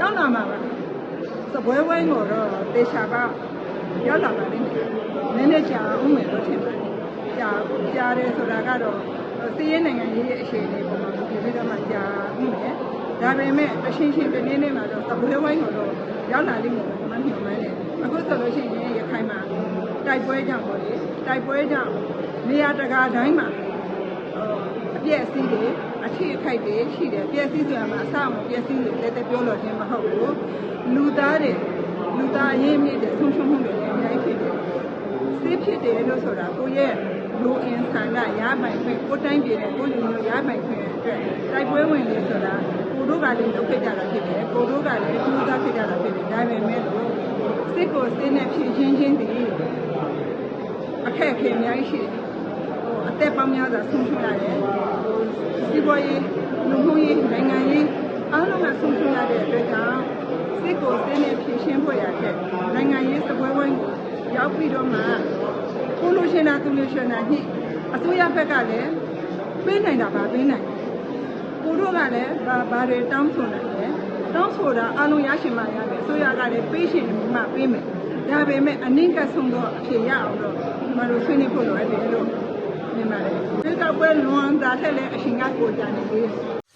ရောက်လာမှာပါစပွဲဝိုင်းကိုတော့တေချာပါရောက်လာပါလိမ့်မယ်နည်းနည်းကြာအောင်မယ်လို့ထင်ပါတယ်ကြာကြာတယ်ဆိုတာကတော့စီးရဲနိုင်ငံရေးရဲ့အခြေအနေပေါ်မှာဒီပြီးတော့မှကြာအောင်မယ်ဒါပေမဲ့အရှင်းရှင်းပြင်းနေမှာတော့စပွဲဝိုင်းကိုတော့ရောက်လာလိမ့်မယ်လို့မှမြင်ပါတယ်အခုဆိုလို့ရှိရင်ရခိုင်မှာတိုက်ပွဲကြောင့်ပေါ့လေတိုက်ပွဲကြောင့်နေရာတကာတိုင်းမှာ အပြည့်အစည်းတွေအထီးအခိုက်တွေရှိတယ်ပြည့်စည်ဆိုတာမှာအစအောင်ပြည့်စည်တွေလည်းတပြောလို့ခြင်းမဟုတ်ဘူးလူသားတွေလူသားအရေးမြစ်တဲ့ဆုံးရှုံးမှုတွေလည်းအများကြီးဖြစ်တယ်စေးဖြစ်တယ်လို့ဆိုတာကိုယ့်ရဲ့လူအင်ဆန္ဒရပိုင်ခွင့်ကိုယ်တိုင်းပြည်နဲ့ကိုယ်လူမျိုးရပိုင်ခွင့်အတွက်တိုက်ပွဲဝင်နေဆိုတာကိုတို့ကလည်းလုပ်ခဲ့ကြတာဖြစ်တယ်ကိုတို့ကလည်းကျူးစားခဲ့ကြတာဖြစ်တယ်ဒါပေမဲ့လို့စစ်ကိုစစ်နဲ့ဖြည့်ချင်းချင်းတည်းအခက်အခဲအများကြီးရှိတယ်ဟိုအ သက်ပေါင်းများစွာဆုံးရှုံးရတယ်ဟိုစီးပွားရေးလူမှုရေးနိုင်ငံရေးအားလုံးကဆုံးရှုံးရတဲ့အတွက်ကြောင့်စစ်ကိုစင်းနဲ့ဖြည့်ရှင်းဖို့ရတဲ့နိုင်ငံရေးစပွဲဝိုင်းကိုရောက်ပြီးတော့မှကိုလိုရှင်နာသူလိုရှင်နာညှိအစိုးရဘက်ကလည်းပေးနိုင်တာပါပေးနိုင်ကိုတို့ကလည်းဘာဘာတွေတောင်းဆိုနိုင်လဲတောင်းဆိုတာအားလုံးရရှိမှရမယ်အစိုးရကလည်းပေးရှင်မှပေးမယ်ဒါပေမဲ့အနည်းကဆုံးတော့အဖြေရအောင်တော့ဒီမှာလို့ဆွေးနွေးဖို့လိုအပ်တယ်လို့ မြင်ပါတယ်ဒီကပွဲလွန်တာထက်လည်းအရှင်ကကိုကြနေသေးတယ်